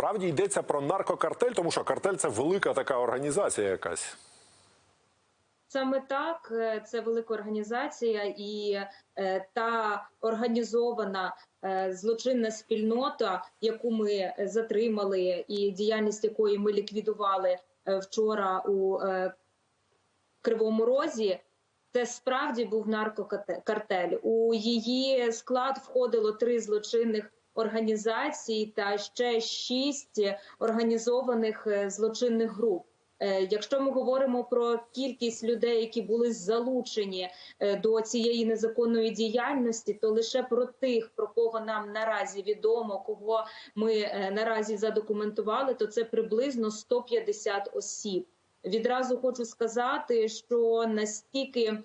справді йдеться про наркокартель, тому що картель це велика така організація якась. Саме так, е, це велика організація і е, та організована е, злочинна спільнота, яку ми затримали, і діяльність якої ми ліквідували вчора у Кривому Розі. Це справді був наркокартель. У її склад входило три злочинних організацій та ще шість організованих е, злочинних груп. Е, Якщо ми говоримо про кількість людей, які були залучені е, до цієї незаконної діяльності, то лише про тих, про кого нам наразі відомо, кого ми наразі задокументували, то це приблизно 150 осіб. Відразу хочу сказати, що настільки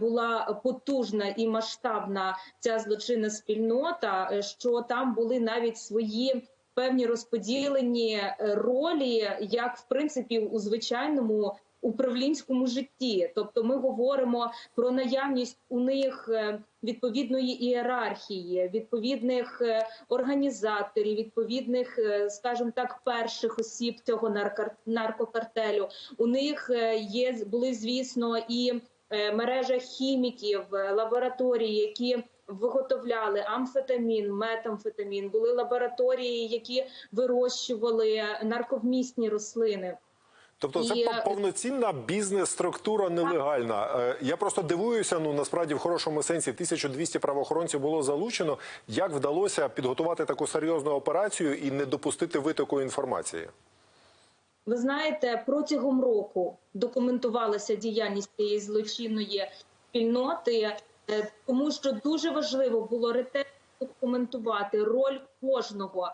була потужна і масштабна ця злочинна спільнота, е, що там були навіть свої певні розподілені е, ролі, як в принципі у звичайному управлінському житті. Тобто, ми говоримо про наявність у них е, відповідної ієрархії, відповідних е, організаторів, відповідних, е, скажімо так, перших осіб цього наркокартелю. У них е, є були, звісно, і е, мережа хіміків, е, лабораторії, які виготовляли амфетамін, метамфетамін. Були лабораторії, які вирощували нарковмісні рослини. Тобто це І, е, повноцінна бізнес-структура нелегальна. Е, Я просто дивуюся. Ну насправді в хорошому сенсі 1200 правоохоронців було залучено. Як вдалося підготувати таку серйозну операцію і не допустити витоку інформації? Ви знаєте, протягом року документувалася діяльність цієї злочинної спільноти, е, тому що дуже важливо було ретельно документувати роль кожного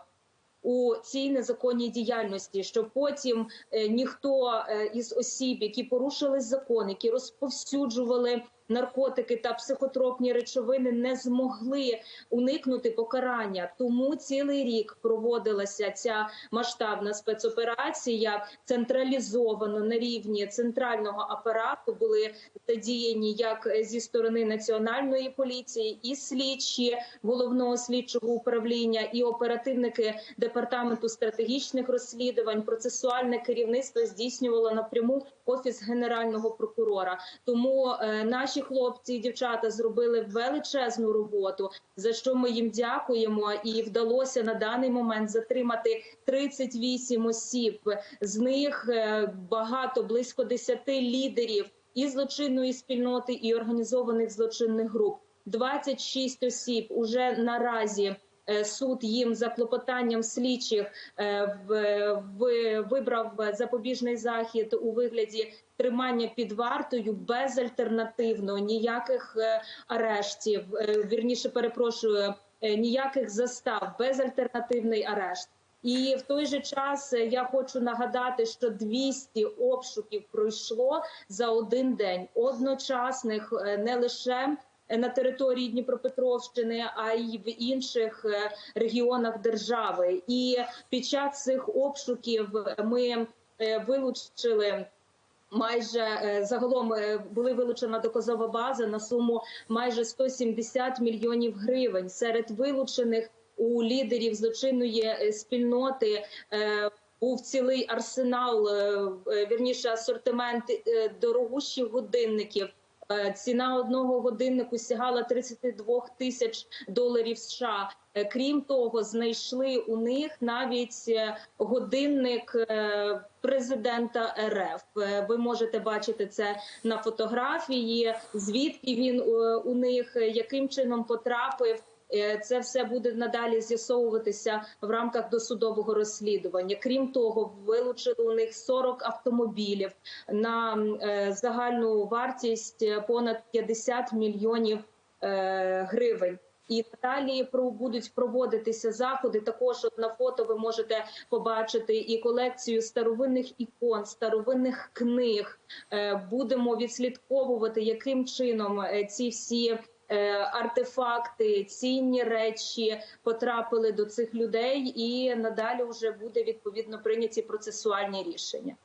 у цій незаконній діяльності, щоб потім е, ніхто е, із осіб, які порушили закон, які розповсюджували наркотики та психотропні речовини, не змогли уникнути покарання. Тому цілий рік проводилася ця масштабна спецоперація централізовано на рівні центрального апарату. Були задіяні як зі сторони національної поліції, і слідчі головного слідчого управління, і оперативники департаменту стратегічних розслідувань, процесуальне керівництво здійснювало напряму офіс генерального прокурора. Тому е, наші хлопці і дівчата зробили величезну роботу, за що ми їм дякуємо. І вдалося на даний момент затримати 38 осіб. З них е, багато близько 10 лідерів і злочинної спільноти, і організованих злочинних груп. 26 осіб уже наразі. Е, Суд їм за клопотанням слідчих е, вибрав запобіжний захід у вигляді тримання під вартою безальтернативно, ніяких е, арештів. Вірніше перепрошую, ніяких застав, безальтернативний арешт. І в той же час я хочу нагадати, що 200 обшуків пройшло за один день одночасних не лише на території Дніпропетровщини, а й в інших е, регіонах держави. І під час цих обшуків ми е, вилучили. Майже е, загалом були вилучена доказова база на суму майже 170 мільйонів гривень. Серед вилучених у лідерів злочинної спільноти був цілий арсенал, вірніше асортимент дорогущих годинників. Е, Ціна одного годиннику сягала 32 тисяч доларів США. Е, Крім того, знайшли у них навіть е, годинник президента РФ. Ви можете бачити це на фотографії. Звідки він у них яким чином потрапив? Е, Це все буде надалі з'ясовуватися в рамках досудового розслідування. Крім того, вилучили у них 40 автомобілів на е, загальну вартість е, понад 50 мільйонів гривень. І далі будуть проводитися заходи. Також на фото ви можете побачити і колекцію старовинних ікон, старовинних книг. Будемо відслідковувати, яким чином ці всі артефакти, цінні речі потрапили до цих людей, і надалі вже буде відповідно прийняті процесуальні рішення.